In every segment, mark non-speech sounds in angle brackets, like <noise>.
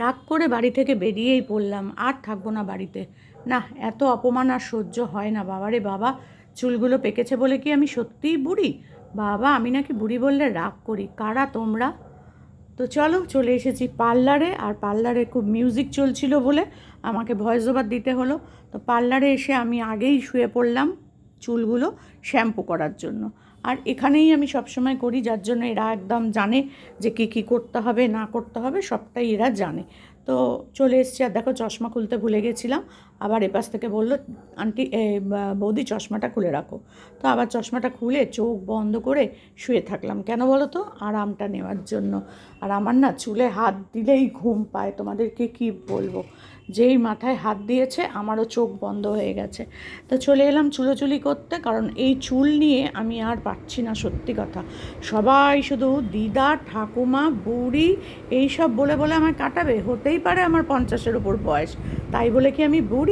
রাগ করে বাড়ি থেকে বেরিয়েই পড়লাম, আর থাকব না বাড়িতে। না, এত অপমান আর সহ্য হয় না, বাবারে বাবা। চুলগুলো পেকেছে বলে কি আমি সত্যিই বুড়ি? বাবা, আমি নাকি বুড়ি বললে রাগ করি, কারা তোমরা? তো চলো, চলে এসেছি পার্লারে, আর পার্লারে খুব মিউজিক চলছিল বলে আমাকে ভয়েস ওভার দিতে হলো। তো পার্লারে এসে আমি আগেই শুয়ে পড়লাম চুলগুলো শ্যাম্পু করার জন্য। আর এখানেই আমি সবসময় করি, যার জন্য এরা একদম জানে যে কী কী করতে হবে, না করতে হবে, সবটাই এরা জানে। তো চলে এসছি, আর দেখো চশমা খুলতে ভুলে গেছিলাম। আবার এপাশ থেকে বলল, আন্টি বৌদি চশমাটা খুলে রাখো। তো আবার চশমাটা খুলে চোখ বন্ধ করে শুয়ে থাকলাম। কেন বলো তো? আরামটা নেওয়ার জন্য। আর আমার না চুলে হাত দিলেই ঘুম পায়। তোমাদেরকে কি বলব? যেই মাথায় হাত দিয়েছে, আমারও চোখ বন্ধ হয়ে গেছে। তো চলে এলাম চুলোচুলি করতে, কারণ এই চুল নিয়ে আমি আর পারছি না, সত্যি কথা। সবাই শুধু দিদা, ঠাকুমা, বুড়ি এই সব বলে বলে আমায় কাটাবে। হতেই পারে আমার পঞ্চাশের উপর বয়স। তাই বলে কি আমি বুড়ি?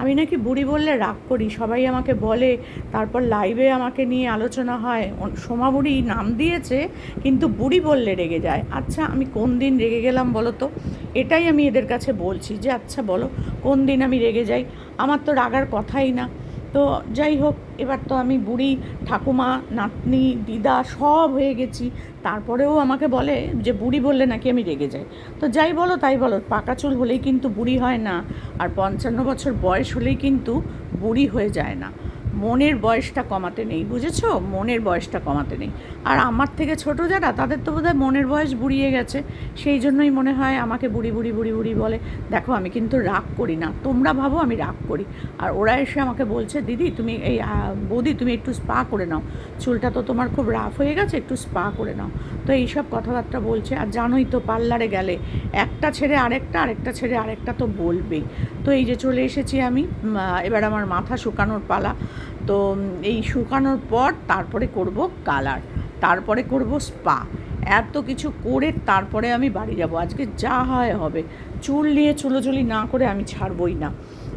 আমি নাকি বুড়ি বললে রাগ করি। সবাই আমাকে বলে, তারপর লাইভে আমাকে নিয়ে আলোচনা হয়। সোমা বুড়ি নাম দিয়েছে, কিন্তু বুড়ি বললে রেগে যায়। আচ্ছা আমি কোন দিন রেগে গেলাম বলো তো? এটাই আমি এদের কাছে বলছি যে আচ্ছা বলো, কোন দিন আমি রেগে যাই? আমার তো রাগার কথাই না। তো যাই হোক, এবার তো আমি বুড়ি, ঠাকুমা, নাতনি, দিদা সব হয়ে গেছি। তারপরেও আমাকে বলে যে, বুড়ি বললে নাকি আমি রেগে যাই? তো যাই বলো, তাই বলো, পাকা চুল হলেই কিন্তু বুড়ি হয় না। আর পঞ্চান্ন বছর বয়স হলেই কিন্তু বুড়ি হয়ে যায় না। মনের বয়সটা কমাতে নেই, বুঝেছ? মনের বয়সটা কমাতে নেই। আর আমার থেকে ছোট যারা, তাদের তো বোধহয় মনের বয়স বুড়িয়ে গেছে। সেই জন্যই মনে হয় আমাকে বুড়ি বুড়ি বুড়ি বুড়ি বলে, দেখো, আমি কিন্তু রাগ করি না, তোমরা ভাবো আমি রাগ করি। আর ওরা এসে আমাকে বলছে, দিদি, তুমি এই বৌদি, তুমি একটু স্পা করে নাও। চুলটা তো তোমার খুব রাফ হয়ে গেছে, একটু স্পা করে নাও। তো এইসব কথাবার্তা বলছে, আর জানোই তো পার্লারে গেলে একটা ছেড়ে আরেকটা আরেকটা ছেড়ে আরেকটা তো বলবেই। তো এই যে চলে এসেছি আমি এবার আমার মাথা শুকানোর পালা। তো এই শুকানোর পর তারপরে করব কালার, তারপরে করব স্পা। এত কিছু করে তারপরে আমি বাড়ি যাব। আজকে যা হয় হবে। চুল নিয়ে চুলোচুলি না করে আমি ছাড়বই না।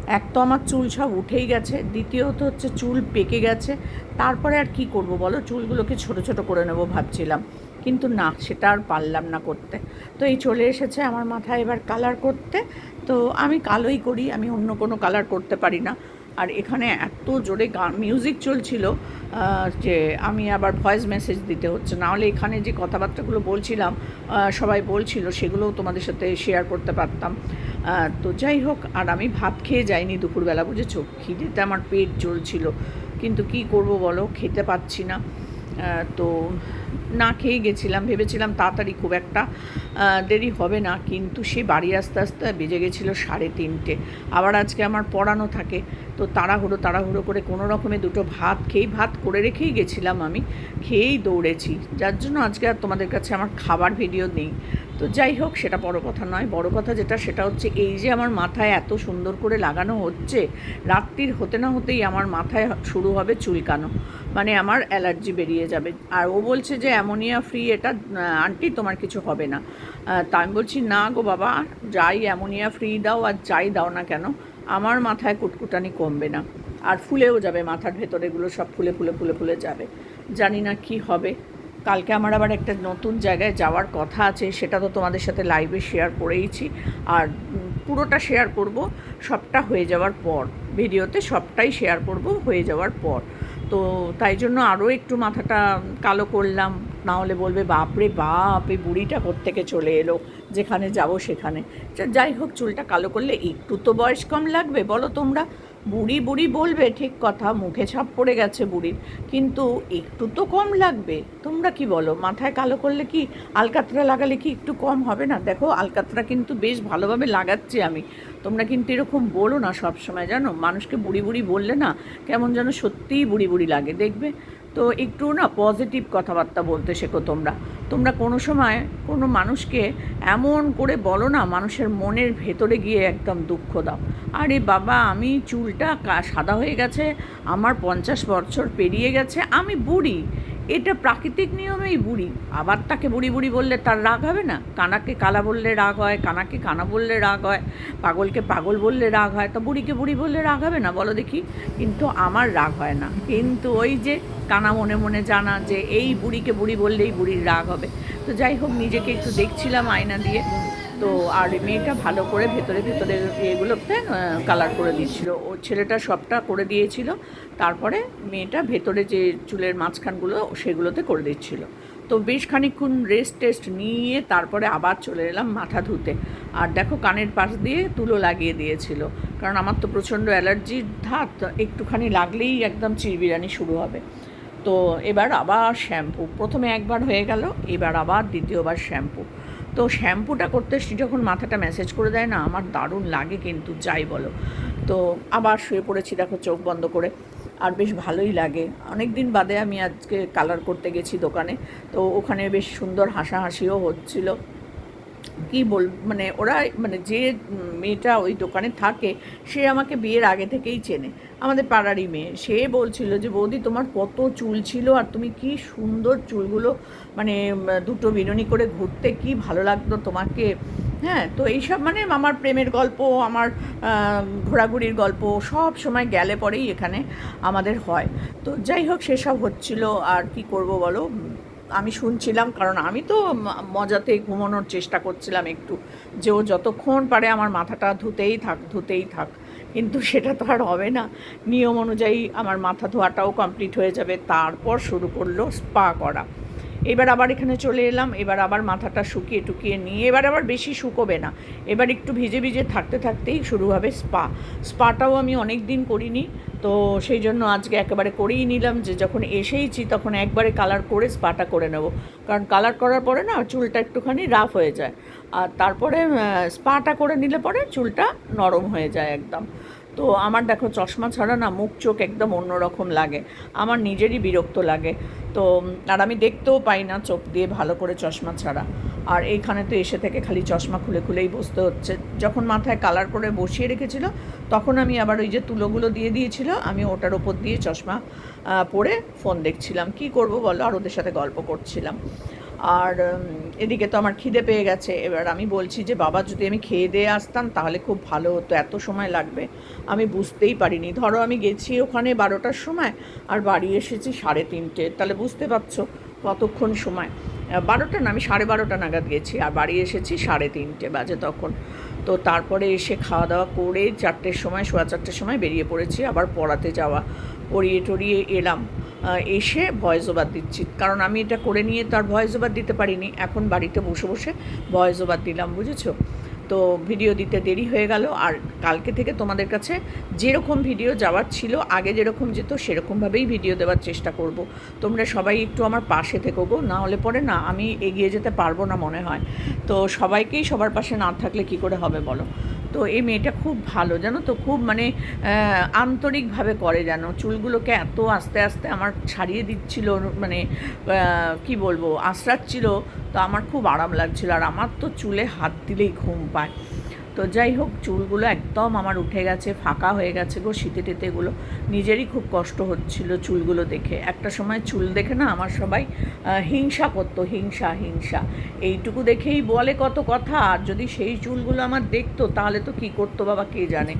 এক তো আমার চুল সব উঠেই গেছে, দ্বিতীয়ত হচ্ছে চুল পেকে গেছে। তারপরে আর কি করব বলো? চুলগুলোকে ছোট ছোট করে নেব ভাবছিলাম। কিন্তু না, সেটা আর পারলাম না করতে। তো এই চলে এসেছে আমার মাথায় এবার কালার করতে। তো আমি কালোই করি, আমি অন্য কোনো কালার করতে পারি না। আর এখানে এত জোরে গান মিউজিক চলছিল যে আমি আবার ভয়েস মেসেজ দিতে হচ্ছে। নাহলে এখানে যে কথাবার্তাগুলো বলছিলাম সবাই বলছিল, সেগুলোও তোমাদের সাথে শেয়ার করতে পারতাম। তো যাই হোক, আর আমি ভাত খেয়ে যাইনি দুপুরবেলা, বুঝেছ? খিদেতে আমার পেট জ্বলছিল। কিন্তু কি করব বলো? খেতে পাচ্ছি না। তো না খেয়ে গেছিলাম, ভেবেছিলাম তাড়াতাড়ি খুব একটা দেরি হবে না, কিন্তু সে বাড়ি আসতে আসতে বেজে গেছিল সাড়ে তিনটে। আবার আজকে আমার পড়ানো থাকে, তো তাড়াহুড়ো তাড়াহুড়ো করে কোনো রকমে দুটো ভাত খেয়েই ভাত করে রেখেই গেছিলাম আমি, খেয়েই দৌড়েছি। যার জন্য আজকে আর তোমাদের কাছে আমার খাবার ভিডিও নেই। তো যাই হোক, সেটা বড় কথা নয়, বড় কথা যেটা, সেটা হচ্ছে এই যে আমার মাথায় এত সুন্দর করে লাগানো হচ্ছে, রাত্রির হতে না হতেই আমার মাথায় শুরু হবে চুলকানো। মানে আমার অ্যালার্জি বেরিয়ে যাবে। আর ও বলছে যে, অ্যামোনিয়া ফ্রি, এটা আন্টি, তোমার কিছু হবে না। তা আমি বলছি, না গো বাবা, যাই অ্যামোনিয়া ফ্রি দাও আর যাই দাও না কেন, আমার মাথায় কুটকুটানি কমবে না। আর ফুলেও যাবে, মাথার ভেতরেগুলো সব ফুলে ফুলে ফুলে ফুলে যাবে। জানি না কি হবে। কালকে আমার আবার একটা নতুন জায়গায় যাওয়ার কথা আছে, সেটা তো তোমাদের সাথে লাইভে শেয়ার করেইছি। আর পুরোটা শেয়ার করব সবটা হয়ে যাওয়ার পর ভিডিওতে সবটাই শেয়ার করব হয়ে যাওয়ার পর। তো তাই জন্য আরও একটু মাথাটা কালো করলাম। না হলে বলবে, বাপরে বাপ, এই বুড়িটা কোত্থেকে চলে এলো? যেখানে যাব সেখানে। যাই হোক, চুলটা কালো করলে একটু তো বয়স কম লাগবে, বলো তোমরা। বুড়ি বুড়ি বলবে, ঠিক কথা, মুখে ছাপ পড়ে গেছে বুড়ির। কিন্তু একটু তো কম লাগবে। তোমরা কি বলো, মাথায় কালো করলে কি আলকাতরা লাগালে কি একটু কম হবে না? দেখো, আলকাতরা কিন্তু বেশ ভালোভাবে লাগাচ্ছি আমি। তোমরা কিন্তু এরকম বলো না সবসময়, জানো? মানুষকে বুড়ি বুড়ি বললে না কেমন যেন সত্যিই বুড়ি বুড়ি লাগে, দেখবে? তো একটু না পজিটিভ কথাবার্তা বলতে শেখো তোমরা। তোমরা কোনো সময় কোনো মানুষকে এমন করে বলো না, মানুষের মনের ভেতরে গিয়ে একদম দুঃখ দাও। আরে বাবা, আমি চুলটা সাদা হয়ে গেছে, আমার পঞ্চাশ বছর পেরিয়ে গেছে, আমি বুড়ি। এটা প্রাকৃতিক নিয়মেই বুড়ি। আবার তাকে বুড়ি বুড়ি বললে তার রাগ হবে না? কানাকে কালা বললে রাগ হয়, কানাকে কানা বললে রাগ হয়, পাগলকে পাগল বললে রাগ হয়, তো বুড়িকে বুড়ি বললে রাগ হবে না? বলো দেখি। কিন্তু আমার রাগ হয় না। কিন্তু ওই যে কানা মনে মনে জানা যে এই বুড়িকে বুড়ি বললেই বুড়ির রাগ হবে। তো যাই হোক, নিজেকে একটু দেখছিলাম আয়না দিয়ে। তো আর মেয়েটা ভালো করে ভেতরে ভেতরে এগুলোতে কালার করে দিচ্ছিল ও ছেলেটা সবটা করে দিয়েছিল, তারপরে মেয়েটা ভেতরে যে চুলের মাঝখানগুলো, সেগুলোতে করে দিচ্ছিল। তো বেশ খানিক্ষণ রেস্ট টেস্ট নিয়ে তারপরে আবার চলে এলাম মাথা ধুতে। আর দেখো কানের পাশ দিয়ে তুলো লাগিয়ে দিয়েছিল, কারণ আমার তো প্রচণ্ড অ্যালার্জির ধাত, একটুখানি লাগলেই একদম চিরবিরানি শুরু হবে। তো এবার আবার শ্যাম্পু প্রথমে একবার হয়ে গেল, এবার আবার দ্বিতীয়বার শ্যাম্পু তো শ্যাম্পুটা করতে যখন মাথাটা ম্যাসেজ করে দেয়, না, আমার দারুণ লাগে কিন্তু, যাই বলো। তো আবার শুয়ে পড়েছি, দেখো, চোখ বন্ধ করে। আর বেশ ভালোই লাগে। অনেক দিন বাদে আমি আজকে কালার করতে গেছি দোকানে। তো ওখানে বেশ সুন্দর হাসাহাসিও হচ্ছিল। কি বল মানে ওরা মানে যে মেয়েটা ওই দোকানে থাকে, সে আমাকে বিয়ের আগে থেকেই চেনে। আমাদের পাড়ারই মেয়ে, সে বলছিল যে, বৌদি, তোমার কত চুল ছিল আর তুমি কি সুন্দর চুলগুলো মানে দুটো বিরনি করে ঘুরতে, কি ভালো লাগতো তোমাকে? হ্যাঁ তো এইসব মানে আমার প্রেমের গল্প, আমার ঘোরাঘুরির গল্প, সব সময় গেলে পরেই এখানে আমাদের হয়। তো যাই হোক, সেসব হচ্ছিল, আর কি করব বলো? আমি শুনছিলাম, কারণ আমি তো মজাতে ঘুমানোর চেষ্টা করছিলাম একটু। যে ও যতক্ষণ পারে আমার মাথাটা ধুতেই থাক ধুতেই থাক। কিন্তু সেটা তো আর হবে না। নিয়ম অনুযায়ী আমার মাথা ধোয়াটাও কমপ্লিট হয়ে যাবে। তারপর শুরু করল স্পা করা। এবার আবার এখানে চলে এলাম, এবার আবার মাথাটা শুকিয়ে টুকিয়ে নিয়ে, এবার আবার বেশি শুকোবে না। এবার একটু ভিজে ভিজে থাকতে থাকতেই শুরু হবে স্পা। স্পাটাও আমি অনেক দিন করিনি, তো সেই জন্য আজকে একেবারে করেই নিলাম যে যখন এসেইছি তখন একবারে কালার করে স্পাটা করে নেব। কারণ কালার করার পরে না চুলটা একটুখানি রাফ হয়ে যায়। আর তারপরে স্পাটা করে নিলে পরে চুলটা নরম হয়ে যায় একদম। তো আমার দেখো চশমা ছাড়া না মুখ চোখ একদম অন্যরকম লাগে। আমার নিজেরই বিরক্ত লাগে। তো, আর আমি দেখতেও পাই না চোখ দিয়ে ভালো করে চশমা ছাড়া। আর এইখানে তো এসে থেকে খালি চশমা খুলে খুলেই বসতে হচ্ছে। যখন মাথায় কালার করে বসিয়ে রেখেছিল, তখন আমি আবার ওই যে তুলোগুলো দিয়ে দিয়েছিল, আমি ওটার ওপর দিয়ে চশমা পরে ফোন দেখছিলাম। কি করব বলো? আর ওদের সাথে গল্প করছিলাম। আর এদিকে তো আমার খিদে পেয়ে গেছে। এবার আমি বলছি যে, বাবা, যদি আমি খেয়ে দিয়ে আসতাম, তাহলে খুব ভালো হতো, এত সময় লাগবে। আমি বুঝতেই পারিনি। ধরো, আমি গেছি ওখানে বারোটার সময়, আর বাড়ি এসেছি সাড়ে তিনটে। তাহলে বুঝতে পারছ কতক্ষণ সময়। বারোটা না, আমি সাড়ে বারোটা নাগাদ গেছি, আর বাড়ি এসেছি সাড়ে তিনটে বাজে তখন। তো তারপরে এসে খাওয়া দাওয়া করে চারটের সময়, সোয়া চারটের সময় বেরিয়ে পড়েছি। আবার পড়াতে যাওয়া, পড়িয়ে টড়িয়ে এলাম। এসে ভয়েস ওভার দিচ্ছি। কারণ আমি এটা করে নিয়ে তো আর ভয়েস ওভার দিতে পারিনি। এখন বাড়িতে বসে বসে ভয়েস ওভার দিলাম, বুঝেছ? তো ভিডিও দিতে দেরি হয়ে গেল। আর কালকে থেকে তোমাদের কাছে যেরকম ভিডিও যাওয়ার ছিল, আগে যেরকম যেত, সেরকমভাবেই ভিডিও দেওয়ার চেষ্টা করব। তোমরা সবাই একটু আমার পাশে থেকো গো। না হলে পরে না, আমি এগিয়ে যেতে পারব না মনে হয়। তো সবাইকেই সবার পাশে না থাকলে কি করে হবে বলো? তো এই মেয়েটা খুব ভালো, জানো তো? খুব মানে আন্তরিকভাবে করে যেন চুলগুলোকে এত আস্তে আস্তে আমার ছাড়িয়ে দিচ্ছিল মানে কি বলব, আশ্রাচ্ছিল। তো আমার খুব আরাম লাগছিল। আর আমার তো চুলে হাত দিলেই ঘুম পায়। তো যাই হোক, চুলগুলো একদম আমার উঠে গেছে, ফাঁকা হয়ে গেছে গো শীতে টেতেগুলো নিজেরই খুব কষ্ট হচ্ছিল চুলগুলো দেখে। একটা সময় চুল দেখে না আমার সবাই হিংসা করতো, হিংসা হিংসা। এইটুকু দেখেই বলে কত কথা, আর যদি সেই চুলগুলো আমার দেখতো, তাহলে তো কী করতো বাবা, কে জানে?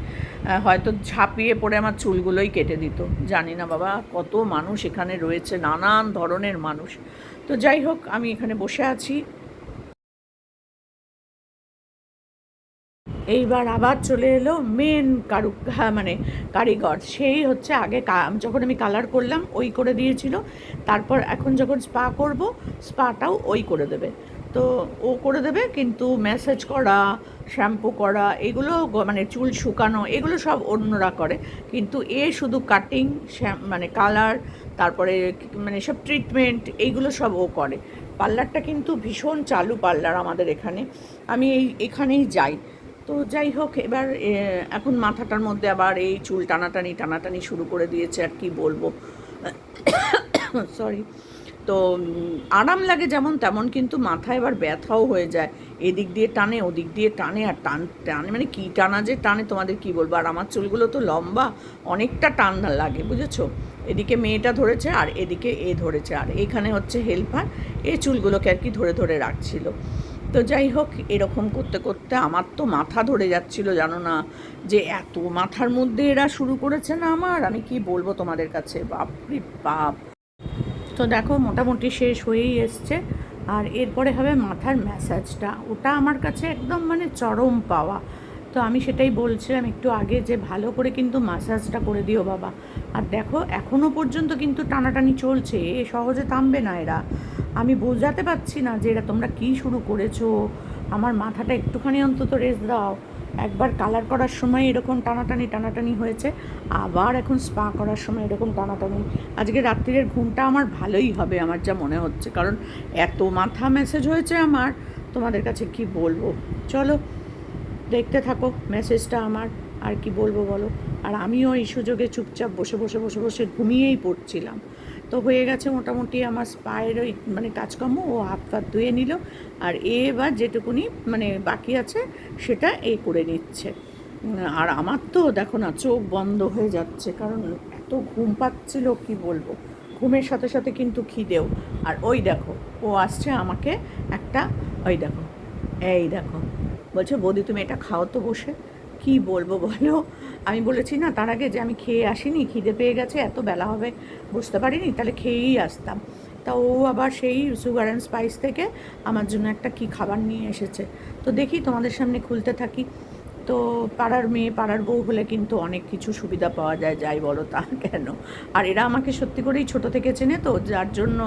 হয়তো ঝাঁপিয়ে পড়ে আমার চুলগুলোই কেটে দিত। জানি না বাবা, কত মানুষ এখানে রয়েছে, নানান ধরনের মানুষ। তো যাই হোক, আমি এখানে বসে আছি। এইবার আবার চলে এলো মেন কারু হ্যাঁ মানে কারিগর। সেই হচ্ছে আগে যখন আমি কালার করলাম, ওই করে দিয়েছিল। তারপর এখন যখন স্পা করব স্পাটাও ওই করে দেবে। তো ও করে দেবে, কিন্তু ম্যাসেজ করা শ্যাম্পু করা, এগুলো মানে চুল শুকানো, এগুলো সব অন্যরা করে। কিন্তু এ শুধু কাটিং মানে কালার তারপরে মানে সব ট্রিটমেন্ট এইগুলো সব ও করে। পার্লারটা কিন্তু ভীষণ চালু পার্লার আমাদের এখানে। আমি এই, এখানেই যাই। তো যাই হোক, এবার এখন মাথাটার মধ্যে আবার এই চুল টানাটানি টানাটানি শুরু করে দিয়েছে, আর কি বলব। সরি তো আরাম লাগে যেমন তেমন, কিন্তু মাথায় এবার ব্যথাও হয়ে যায়। এদিক দিয়ে টানে, ওদিক দিয়ে টানে, আর টান, টানে মানে কী টানা যে টানে, তোমাদের কি বলব? আর আমার চুলগুলো তো লম্বা, অনেকটা টান লাগে, বুঝেছ? এদিকে মেয়েটা ধরেছে, আর এদিকে এ ধরেছে, আর এখানে হচ্ছে হেল্পার এ চুলগুলোকে আর কি ধরে ধরে রাখছিল। তো যাই হোক, এরকম করতে করতে আমার তো মাথা ধরে যাচ্ছিল, জানো না, যে এত মাথার মধ্যে এরা শুরু করেছে না আমার? আমি কি বলব তোমাদের কাছে? বাপরে বাপ। তো দেখো, মোটামুটি শেষ হয়েই এসছে। আর এরপরে হবে মাথার ম্যাসাজটা ওটা আমার কাছে একদম মানে চরম পাওয়া। তো আমি সেটাই বলছিলাম, একটু আগে যে ভালো করে কিন্তু মাসাজটা করে দিও বাবা। আর দেখো এখনও পর্যন্ত কিন্তু টানাটানি চলছে, এ সহজে থামবে না এরা। আমি বোঝাতে পারছি না যে এরা তোমরা কী শুরু করেছ। আমার মাথাটা একটুখানি অন্তত রেস্ট দাও। একবার কালার করার সময় এরকম টানাটানি টানাটানি হয়েছে। আবার এখন স্পা করার সময় এরকম টানাটানি। আজকে রাত্রিরের ঘুমটা আমার ভালোই হবে, আমার যা মনে হচ্ছে। কারণ এত মাথা মেসেজ হয়েছে আমার, তোমাদের কাছে কি বলব? চলো দেখতে থাকো মেসেজটা আমার, আর কি বলব বলো? আর আমিও এই সুযোগে চুপচাপ বসে বসে বসে বসে ঘুমিয়েই পড়ছিলাম। তো হয়ে গেছে মোটামুটি আমার স্পায়ের ওই মানে কাজকর্ম, ও হাত ফাত ধুয়ে নিল, আর এ এবার যেটুকুনি মানে বাকি আছে, সেটা এ করে নিচ্ছে। আর আমার তো দেখো না, চোখ বন্ধ হয়ে যাচ্ছে, কারণ এত ঘুম পাচ্ছিল, কি বলব? ঘুমের সাথে সাথে কিন্তু খিদেও। আর ওই দেখো, ও আসছে আমাকে একটা, ওই দেখো, এই দেখো বলছে, বৌদি, তুমি এটা খাও তো বসে। কি বলব বলো? আমি বলেছি, না, তার আগে যে আমি খেয়ে আসিনি, খিদে পেয়ে গেছে, এত বেলা হবে বুঝতে পারিনি, তাহলে খেয়েই আসতাম। তা ও আবার সেই সুগার অ্যান্ড স্পাইস থেকে আমার জন্য একটা কি খাবার নিয়ে এসেছে। তো দেখি, তোমাদের সামনে খুলতে থাকি। তো পাড়ার মেয়ে, পাড়ার বউ হলে কিন্তু অনেক কিছু সুবিধা পাওয়া যায়, যাই বলো তা কেন? আর এরা আমাকে সত্যি করেই ছোট থেকে চেনে তো, যার জন্য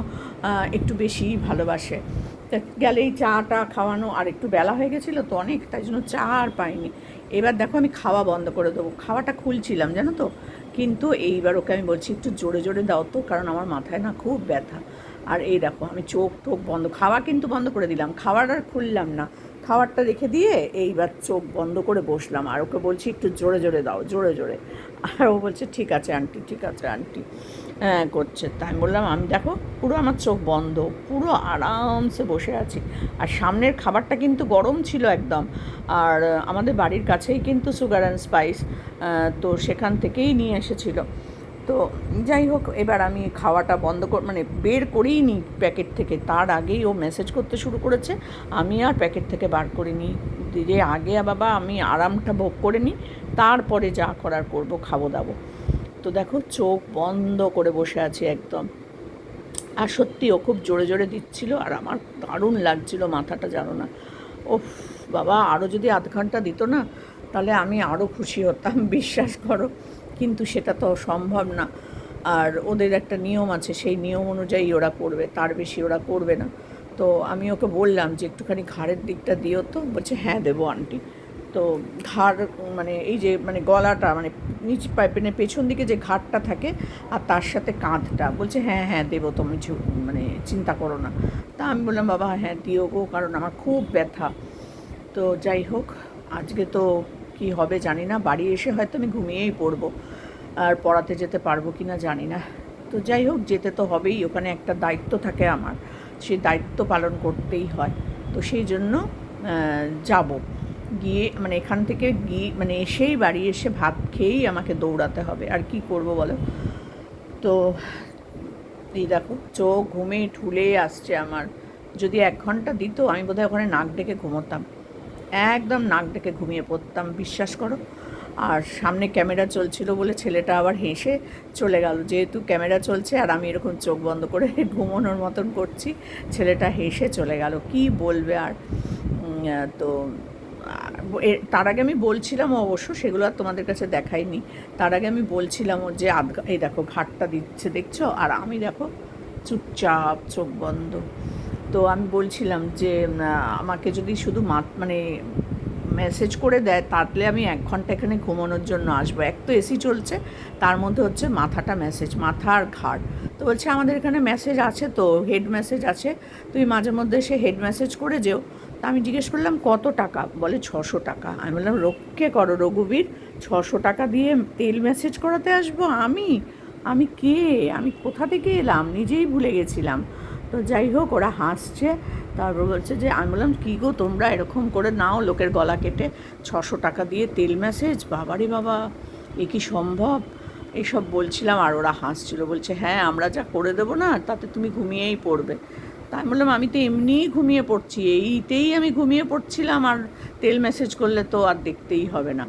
একটু বেশিই ভালোবাসে। তা গেলেই চাটা খাওয়ানো আর একটু বেলা হয়ে গেছিল তো অনেক, তাই জন্য চা আর পাইনি। এবার দেখো আমি খাওয়া বন্ধ করে দেবো। খাওয়াটা খুলছিলাম, জানো তো? কিন্তু এইবার ওকে আমি বলছি, একটু জোরে জোরে দাও তো, কারণ আমার মাথায় না খুব ব্যথা। আর এই দেখো, আমি চোখ টোক বন্ধ, খাওয়া কিন্তু বন্ধ করে দিলাম। খাবার আর খুললাম না। খাবারটা রেখে দিয়ে এইবার চোখ বন্ধ করে বসলাম। আর ওকে বলছি, একটু জোরে জোরে দাও, জোরে জোরে। আর ও বলছে, ঠিক আছে, আন্টি, ঠিক আছে, আন্টি। করছে। তাই বললাম, আমি দেখো, পুরো আমার চোখ বন্ধ, পুরো আরামসে বসে আছি। আর সামনের খাবারটা কিন্তু গরম ছিল একদম। আর আমাদের বাড়ির কাছেই কিন্তু সুগার অ্যান্ড স্পাইস তো সেখান থেকেই নিয়ে এসেছিল। তো যাই হোক, এবার আমি খাওয়াটা বন্ধ কর মানে বের করেই নিই প্যাকেট থেকে। তার আগেই ও মেসেজ করতে শুরু করেছে। আমি আর প্যাকেট থেকে বার করিনি। যে আগে বাবা আমি আরামটা ভোগ করে নিই। তারপরে যা করার করব খাব দাবো তো দেখো, চোখ বন্ধ করে বসে আছে একদম। আর সত্যি ও খুব জোরে জোরে দিচ্ছিল আর আমার দারুণ লাগছিল, মাথাটা জানো না। ওফ বাবা আরও যদি আধ ঘণ্টা দিত না, তাহলে আমি আরও খুশি হতাম, <laughs> বিশ্বাস করো। কিন্তু সেটা তো সম্ভব না। আর ওদের একটা নিয়ম আছে, সেই নিয়ম অনুযায়ী ওরা করবে, তার বেশি ওরা করবে না। তো আমি ওকে বললাম যে, একটুখানি ঘাড়ের দিকটা দিও তো। বলছে হ্যাঁ দেবো, আন্টি। তো ঘাড় মানে এই যে মানে গলাটা মানে নিচ পাইপেনের পেছন দিকে যে ঘাটটা থাকে আর তার সাথে কাঁধটা। বলছে হ্যাঁ হ্যাঁ দেবো তুমি মানে চিন্তা করো না। তা আমি বললাম, বাবা হ্যাঁ দিও গো, কারণ আমার খুব ব্যথা। তো যাই হোক, আজকে তো কি হবে জানি না, বাড়ি এসে হয়তো আমি ঘুমিয়েই পড়ব। আর পড়াতে যেতে পারব কি না জানি না। তো যাই হোক, যেতে তো হবেই, ওখানে একটা দায়িত্ব থাকে আমার। সেই দায়িত্ব পালন করতেই হয়। তো সেই জন্য যাব। গিয়ে মানে এখান থেকে গিয়ে মানে এসেই বাড়ি এসে ভাত খেয়েই আমাকে দৌড়াতে হবে। আর কি করব বলো? তো এই দেখো, চোখ ঘুমে ঠুলে আসছে আমার। যদি এক ঘণ্টা দিত, আমি বোধহয় ওখানে নাক ডেকে ঘুমোতাম। একদম নাক ডেকে ঘুমিয়ে পড়তাম, বিশ্বাস করো। আর সামনে ক্যামেরা চলছিল বলে ছেলেটা আবার হেসে চলে গেল। যেহেতু ক্যামেরা চলছে আর আমি এরকম চোখ বন্ধ করে <laughs> ঘুমোনোর মতন করছি, ছেলেটা হেসে চলে গেল। কি বলবে আর? তো তার আগে আমি বলছিলাম অবশ্য, সেগুলো আর তোমাদের কাছে দেখাইনি। তার আগে আমি বলছিলাম ও যে আধ এই দেখো, ঘাটটা দিচ্ছে, দেখছ? আর আমি দেখো, চুপচাপ চোখ বন্ধ। তো আমি বলছিলাম যে আমাকে যদি শুধু মা মানে মেসেজ করে দেয়, তাহলে আমি এক ঘণ্টা এখানে ঘুমানোর জন্য আসব। এক তো এসি চলছে, তার মধ্যে হচ্ছে মাথাটা মেসেজ মাথা আর ঘাড়। তো বলছে, আমাদের এখানে মেসেজ আছে তো হেড মেসেজ আছে। তুই মাঝে মধ্যে সে হেড মেসেজ করে যেও। তা আমি জিজ্ঞেস করলাম, কত টাকা? বলে, ছশো টাকা। আমি বললাম, রক্ষে করো রঘুবীর, ছশো টাকা দিয়ে তেল মেসেজ করাতে আসব আমি? আমি কে? আমি কোথা থেকে এলাম? নিজেই ভুলে গেছিলাম। তো যাই হোক, ওরা হাসছে। তারপর বলছে যে, আমি বললাম, কী গো তোমরা এরকম করে নাও লোকের গলা কেটে, ছশো টাকা দিয়ে তেল মেসেজ বাবারে বাবা, এ কি সম্ভব? এইসব বলছিলাম আর ওরা হাসছিল। বলছে হ্যাঁ আমরা যা করে দেবো না, তাতে তুমি ঘুমিয়েই পড়বে। তাই আমি বললাম, আমি তো এমনিই ঘুমিয়ে পড়ছি। এইতেই আমি ঘুমিয়ে পড়ছিলাম আর তেল মেসেজ করলে তো আর দেখতেই হবে না।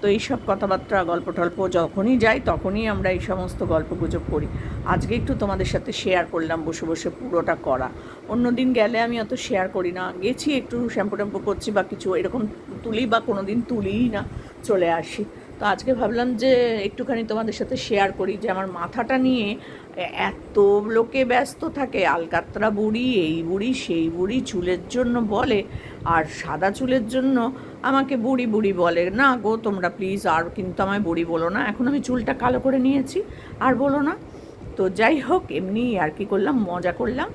তো এইসব কথাবার্তা, গল্প টল্প যখনই যাই, তখনই আমরা এই সমস্ত গল্প গুজব করি। আজকে একটু তোমাদের সাথে শেয়ার করলাম বসে বসে পুরোটা করা। অন্য দিন গেলে আমি অত শেয়ার করি না। গেছি, একটু শ্যাম্পু ট্যাম্পু করছি বা কিছু, এরকম তুলি বা কোনো দিন তুলিই না, চলে আসি। তো আজকে ভাবলাম যে একটুখানি তোমাদের সাথে শেয়ার করি যে আমার মাথাটা নিয়ে এত লোকে ব্যস্ত থাকে। আলকাত্রা বুড়ি, এই বুড়ি, সেই বুড়ি চুলের জন্য বলে, আর সাদা চুলের জন্য আমাকে বুড়ি বুড়ি বলে, না গো, তোমরা প্লিজ আর কিন্তু আমায় বুড়ি বলো না। এখন আমি চুলটা কালো করে নিয়েছি, আর বলো না। তো যাই হোক, এমনি আর কি করলাম, মজা করলাম।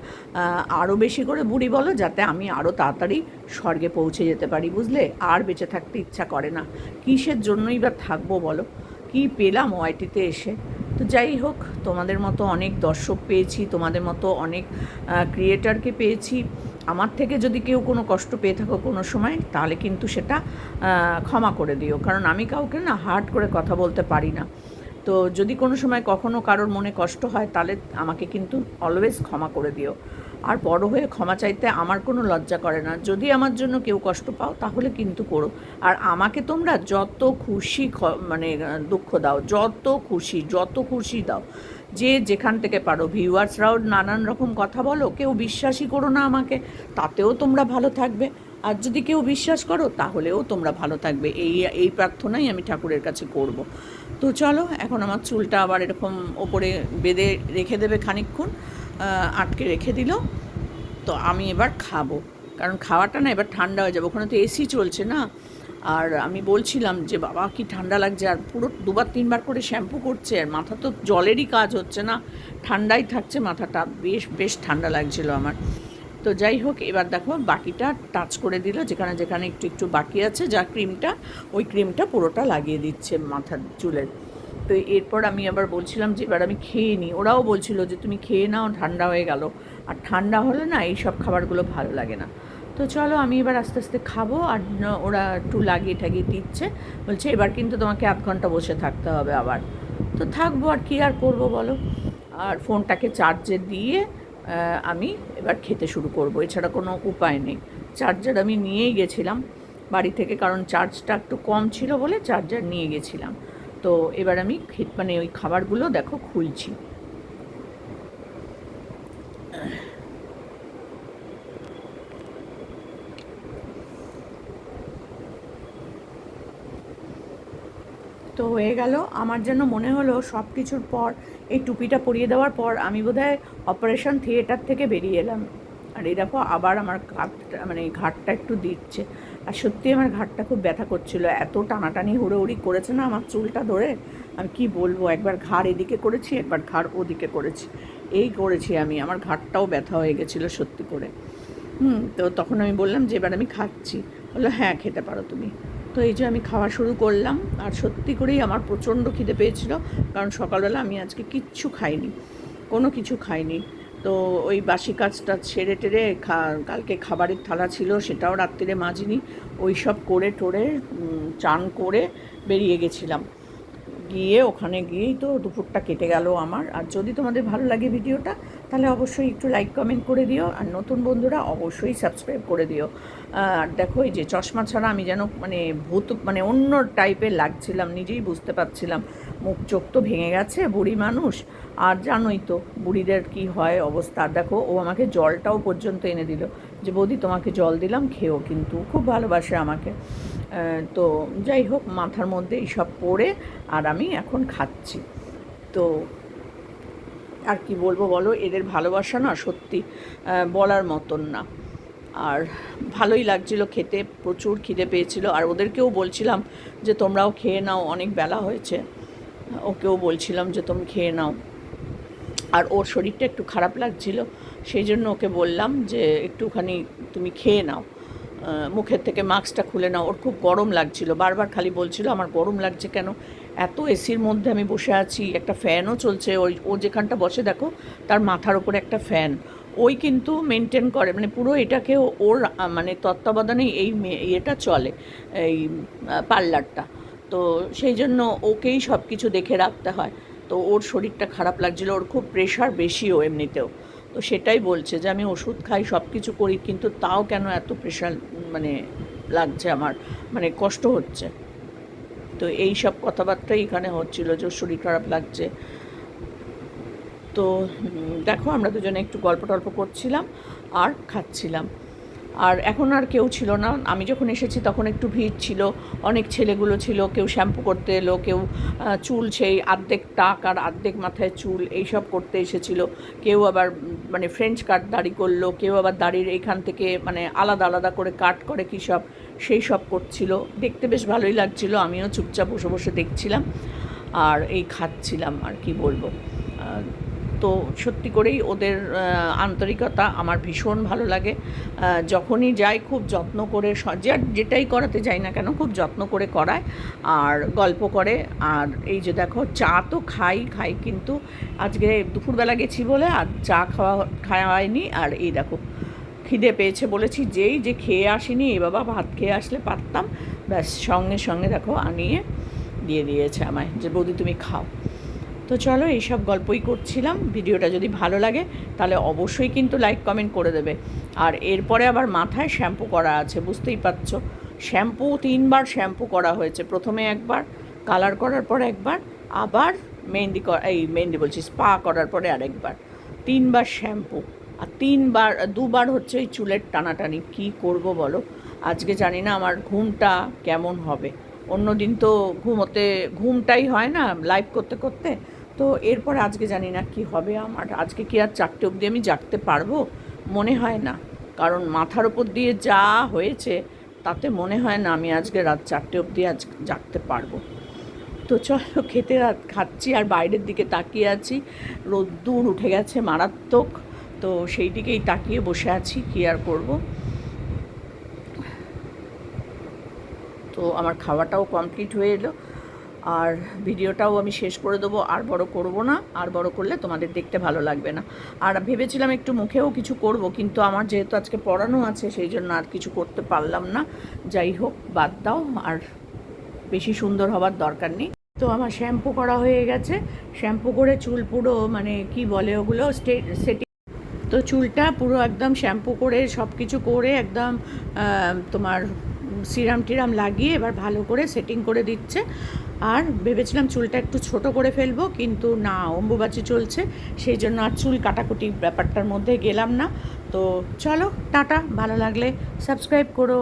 আরও বেশি করে বুড়ি বলো, যাতে আমি আরও তাড়াতাড়ি স্বর্গে পৌঁছে যেতে পারি, বুঝলে? আর বেঁচে থাকতে ইচ্ছা করে না। কিসের জন্যই বা থাকব বলো? কি পেলাম ওয়াইটিতে এসে? তো যাই হোক, তোমাদের মতো অনেক দর্শক পেয়েছি, তোমাদের মতো অনেক ক্রিয়েটারকে পেয়েছি। আমার থেকে যদি কেউ কোনো কষ্ট পেয়ে থাকো কোনো সময়, তাহলে কিন্তু সেটা ক্ষমা করে দিও। কারণ আমি কাউকে না হার্ট করে কথা বলতে পারি না। তো যদি কোনো সময় কখনো কারোর মনে কষ্ট হয়, তাহলে আমাকে কিন্তু অলওয়েজ ক্ষমা করে দিও। আর বড় হয়ে ক্ষমা চাইতে আমার কোনো লজ্জা করে না। যদি আমার জন্য কেউ কষ্ট পাও, তাহলে কিন্তু করো। আর আমাকে তোমরা যত খুশি মানে দুঃখ দাও, যত খুশি যত খুশি দাও। যে যেখান থেকে পারো। ভিউয়ার্সরাও নানান রকম কথা বলো, কেউ বিশ্বাসই করো না আমাকে। তাতেও তোমরা ভালো থাকবে। আর যদি কেউ বিশ্বাস করো, তাহলেও তোমরা ভালো থাকবে। এই এই প্রার্থনাই আমি ঠাকুরের কাছে করব। তো চলো, এখন আমার চুলটা আবার এরকম ওপরে বেঁধে রেখে দেবে খানিক্ষণ আটকে রেখে দিল। তো আমি এবার খাব। কারণ খাওয়াটা না এবার ঠান্ডা হয়ে যাবে। ওখানে তো এসি চলছে না। আর আমি বলছিলাম যে, বাবা, কি ঠান্ডা লাগছে। আর পুরো দুবার, তিনবার করে শ্যাম্পু করছে। আর মাথা তো জলেরই কাজ হচ্ছে না। ঠান্ডাই থাকছে মাথাটা। বেশ বেশ ঠান্ডা লাগছিল আমার। তো যাই হোক, এবার দেখো বাকিটা টাচ করে দিল। যেখানে যেখানে একটু একটু বাকি আছে, যা ক্রিমটা, ওই ক্রিমটা পুরোটা লাগিয়ে দিচ্ছে মাথার চুলের। তো এরপর আমি আবার বলছিলাম যে এবার আমি খেয়ে নিই। ওরাও বলছিল যে, তুমি খেয়ে নাও, ঠান্ডা হয়ে গেল। আর ঠান্ডা হলে না এই সব খাবারগুলো ভালো লাগে না। তো চলো আমি এবার আস্তে আস্তে খাব আর ওরা একটু লাগিয়ে ঠাগিয়ে দিচ্ছে। বলছে, এবার কিন্তু তোমাকে আধ ঘণ্টা বসে থাকতে হবে আবার। তো থাকব আর কী আর করব বলো? আর ফোনটাকে চার্জে দিয়ে আমি এবার খেতে শুরু করব। এছাড়া কোনো উপায় নেই। চার্জার আমি নিয়েই গেছিলাম বাড়ি থেকে, কারণ চার্জটা একটু কম ছিল বলে চার্জার নিয়ে গেছিলাম। তো এবার আমি মানে ওই খাবারগুলো দেখো খুলছি। তো হয়ে গেল, আমার যেন মনে হলো সব কিছুর পর, এই টুপিটা পরিয়ে দেওয়ার পর আমি বোধহয় অপারেশন থিয়েটার থেকে বেরিয়ে এলাম। আর এই দেখো আবার আমার কাঁধটা মানে ঘাটটা একটু দিচ্ছে। আর সত্যি আমার ঘাটটা খুব ব্যথা করছিল। এত টানাটানি, হুড়োহুড়ি করেছে না আমার চুলটা ধরে? আমি কি বলব? একবার ঘাড় এদিকে করেছি, একবার ঘাড় ওদিকে করেছি। এই করেছি আমি। আমার ঘাটটাও ব্যথা হয়ে গেছিল সত্যি করে। হুম, তো তখন আমি বললাম যে, এবার আমি খাচ্ছি। বলল হ্যাঁ খেতে পারো তুমি। তো এই যে আমি খাওয়া শুরু করলাম, আর সত্যি করেই আমার প্রচণ্ড খিদে পেয়েছিল, কারণ সকালবেলা আমি আজকে কিচ্ছু খাইনি, কোনো কিছু খাইনি। তো ওই বাসি কাজটা ছেড়ে টেরে কালকে খাবারের থালা ছিল, সেটাও রাত্রিরে মাজিনি। ওই সব করে টোরে চান করে বেরিয়ে গেছিলাম। গিয়ে ওখানে গিয়েই তো দুপুরটা কেটে গেল আমার। আর যদি তোমাদের ভালো লাগে ভিডিওটা, তাহলে অবশ্যই একটু লাইক কমেন্ট করে দিও। আর নতুন বন্ধুরা অবশ্যই সাবস্ক্রাইব করে দিও। আর দেখো, এই যে চশমা ছাড়া আমি যেন মানে ভূত মানে অন্য টাইপের লাগছিলাম, নিজেই বুঝতে পারছিলাম। মুখ চোখ তো ভেঙে গেছে, বুড়ি মানুষ। আর জানোই তো বুড়িদের কি হয় অবস্থা। দেখো, ও আমাকে জলটাও পর্যন্ত এনে দিল। যে বৌদি, তোমাকে জল দিলাম খেয়েও কিন্তু। খুব ভালোবাসে আমাকে। তো যাই হোক, মাথার মধ্যে এইসব পড়ে আর আমি এখন খাচ্ছি। তো আর কি বলব বলো, এদের ভালোবাসা না সত্যি বলার মতন না। আর ভালোই লাগছিল খেতে, প্রচুর খিদে পেয়েছিল। আর ওদেরকেও বলছিলাম যে তোমরাও খেয়ে নাও, অনেক বেলা হয়েছে। ওকেও বলছিলাম যে তুমি খেয়ে নাও। আর ওর শরীরটা একটু খারাপ লাগছিল, সেই জন্য ওকে বললাম যে একটুখানি তুমি খেয়ে নাও। মুখের থেকে মাস্কটা খুলে নাও। ওর খুব গরম লাগছিল, বারবার খালি বলছিল, আমার গরম লাগছে কেন? এত এসির মধ্যে আমি বসে আছি, একটা ফ্যানও চলছে, ওই, ও যেখানটা বসে দেখো, তার মাথার ওপরে একটা ফ্যান। ওই কিন্তু মেনটেন করে মানে পুরো এটাকে ওর মানে তত্ত্বাবধানে এই ইয়েটা চলে, এই পার্লারটা। তো সেই জন্য ওকেই সব কিছু দেখে রাখতে হয়। তো ওর শরীরটা খারাপ লাগছিল, ওর খুব প্রেশার বেশিও এমনিতেও। তো সেটাই বলছে যে, আমি ওষুধ খাই সব কিছু করি, কিন্তু তাও কেন এত প্রেশার মানে লাগছে আমার? মানে কষ্ট হচ্ছে। তো এই সব কথাবার্তাই এখানে হচ্ছিল যে শরীর খারাপ লাগছে। তো দেখো, আমরা দুজনে একটু গল্প টল্প করছিলাম আর খাচ্ছিলাম। আর এখন আর কেউ ছিল না। আমি যখন এসেছি তখন একটু ভিড় ছিল। অনেক ছেলেগুলো ছিল, কেউ শ্যাম্পু করতে এলো, কেউ চুল সেই আর্ধেক টাক আর আর্ধেক মাথায় চুল এইসব করতে এসেছিল। কেউ আবার মানে ফ্রেঞ্চ কাট দাড়ি করল, কেউ আবার দাড়ির এইখান থেকে মানে আলাদা আলাদা করে কাট করে কী সব, সেই সব করছিল। দেখতে বেশ ভালোই লাগছিল, আমিও চুপচাপ বসে বসে দেখছিলাম। আর এই খাচ্ছিলাম, আর কি বলব। তো সত্যি করেই ওদের আন্তরিকতা আমার ভীষণ ভালো লাগে। যখনই যাই খুব যত্ন করে যেটাই করাতে যাই না কেন খুব যত্ন করে করায় আর গল্প করে। আর এই যে দেখো, চা তো খাই খাই কিন্তু আজকে দুপুরবেলা গেছি বলে আর চা খাওয়া খাওয়া হয়নি আর এই দেখো, খিদে পেয়েছে বলেছি, যেই যে খেয়ে আসিনি, এ বাবা ভাত খেয়ে আসলে পারতাম। ব্যাস, সঙ্গে সঙ্গে দেখো আনিয়ে দিয়ে দিয়েছে আমায় যে, বৌদি তুমি খাও। তো চলো এইসব গল্পই করছিলাম। ভিডিওটা যদি ভালো লাগে, তাহলে অবশ্যই কিন্তু লাইক, কমেন্ট করে দেবে। আর এরপরে আবার মাথায় শ্যাম্পু করা আছে, বুঝতেই পারছ। শ্যাম্পু তিনবার শ্যাম্পু করা হয়েছে, প্রথমে একবার, কালার করার পর একবার, আবার মেহেন্দি এই মেহেন্দি বলছি, স্পা করার পরে আরেকবার। তিনবার শ্যাম্পু, আর তিনবার, দুবার হচ্ছে ওই চুলের টানাটানি। কি করব বলো? আজকে জানি না আমার ঘুমটা কেমন হবে। অন্য দিন তো ঘুমোতে, ঘুমটাই হয় না লাইভ করতে করতে। তো এরপর আজকে জানি না কি হবে আমার। আজকে কি আর চারটে অবধি আমি জাগতে পারব? মনে হয় না। কারণ মাথার ওপর দিয়ে যা হয়েছে, তাতে মনে হয় না আমি আজকে রাত চারটে অবধি আজ জাগতে পারব। তো চলো, খেতে খাচ্ছি আর বাইরের দিকে তাকিয়ে আছি। রোদ্দুর উঠে গেছে মারাত্মক। তো সেই দিকেই তাকিয়ে বসে আছি, কী আর করব? তো আমার খাওয়াটাও কমপ্লিট হয়ে এলো। আর ভিডিওটাও আমি শেষ করে দেবো, আর বড় করব না, আর বড় করলে তোমাদের দেখতে ভালো লাগবে না। আর ভেবেছিলাম একটু মুখেও কিছু করব, কিন্তু আমার যেহেতু আজকে পড়ানো আছে, সেই জন্য আর কিছু করতে পারলাম না। যাই হোক, বাদ দাও, আর বেশি সুন্দর হবার দরকার নেই। তো আমার শ্যাম্পু করা হয়ে গেছে। শ্যাম্পু করে চুল পুরো মানে কি বলে ওগুলো, সেটিং তো চুলটা পুরো একদম শ্যাম্পু করে সব কিছু করে একদম তোমার সিরাম টিরাম লাগিয়ে এবার ভালো করে সেটিং করে দিচ্ছে। আর ভেবেছিলাম চুলটা একটু ছোট করে ফেলব, কিন্তু না, অম্বুবাচি চলছে, সেই জন্য আর চুল কাটাকুটি ব্যাপারটার মধ্যে গেলাম না। তো চলো, টাটা, ভালো লাগলে সাবস্ক্রাইব করো।